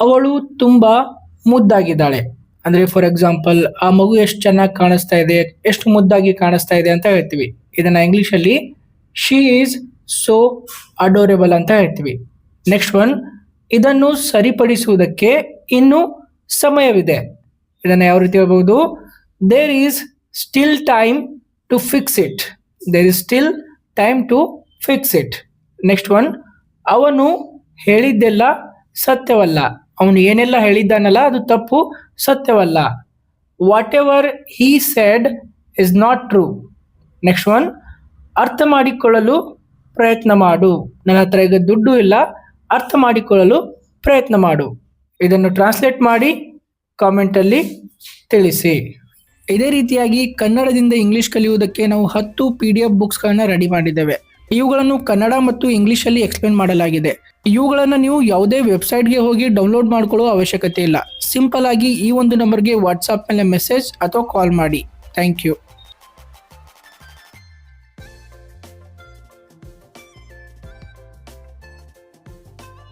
ಅವಳು ತುಂಬಾ ಮುದ್ದಾಗಿದ್ದಾಳೆ. ಅಂದ್ರೆ ಫಾರ್ ಎಕ್ಸಾಂಪಲ್ ಆ ಮಗು ಎಷ್ಟು ಚೆನ್ನಾಗಿ ಕಾಣಿಸ್ತಾ ಇದೆ, ಎಷ್ಟು ಮುದ್ದಾಗಿ ಕಾಣಿಸ್ತಾ ಇದೆ ಅಂತ ಹೇಳ್ತೀವಿ. ಇದನ್ನ ಇಂಗ್ಲಿಷ್ ಅಲ್ಲಿ ಶಿ ಈಸ್ ಸೋ ಅಡೋರೇಬಲ್ ಅಂತ ಹೇಳ್ತೀವಿ. ನೆಕ್ಸ್ಟ್ ಒನ್ ಇದನ್ನು ಸರಿಪಡಿಸುವುದಕ್ಕೆ ಇನ್ನು ಸಮಯವಿದೆ. ಇದನ್ನ ಯಾವ ರೀತಿ ಹೇಳ್ಬಹುದು? There is still time to fix it there is still time to fix it next one ಅವನು ಹೇಳಿದ್ದೆಲ್ಲ ಸತ್ಯವಲ್ಲ. ಅವನು ಏನೆಲ್ಲ ಹೇಳಿದ್ದಾನಲ್ಲ, ಅದು ತಪ್ಪು, ಸತ್ಯವಲ್ಲ. Whatever he said is not true next one ಅರ್ಥ ಮಾಡಿಕೊಳ್ಳಲು ಪ್ರಯತ್ನ ಮಾಡು. ನನ್ನ ಹತ್ರ ಈಗ ದುಡ್ಡು ಇಲ್ಲ, ಅರ್ಥ ಮಾಡಿಕೊಳ್ಳಲು ಪ್ರಯತ್ನ ಮಾಡು. ಇದನ್ನು ಟ್ರಾನ್ಸ್ಲೇಟ್ ಮಾಡಿ ಕಾಮೆಂಟಲ್ಲಿ ತಿಳಿಸಿ. ಇದೇ ರೀತಿಯಾಗಿ ಕನ್ನಡದಿಂದ ಇಂಗ್ಲಿಷ್ ಕಲಿಯುವುದಕ್ಕೆ ನಾವು ಹತ್ತು ಪಿ ಡಿ ಎಫ್ ಬುಕ್ಸ್ಗಳನ್ನ ರೆಡಿ ಮಾಡಿದ್ದೇವೆ. ಇವುಗಳನ್ನು ಕನ್ನಡ ಮತ್ತು ಇಂಗ್ಲಿಷಲ್ಲಿ ಎಕ್ಸ್ಪ್ಲೇನ್ ಮಾಡಲಾಗಿದೆ. ಇವುಗಳನ್ನು ನೀವು ಯಾವುದೇ ವೆಬ್ಸೈಟ್ಗೆ ಹೋಗಿ ಡೌನ್ಲೋಡ್ ಮಾಡ್ಕೊಳ್ಳೋ ಅವಶ್ಯಕತೆ ಇಲ್ಲ. ಸಿಂಪಲ್ ಆಗಿ ಈ ಒಂದು ನಂಬರ್ಗೆ ವಾಟ್ಸಾಪ್ನಲ್ಲಿ ಮೆಸೇಜ್ ಅಥವಾ ಕಾಲ್ ಮಾಡಿ. Thank you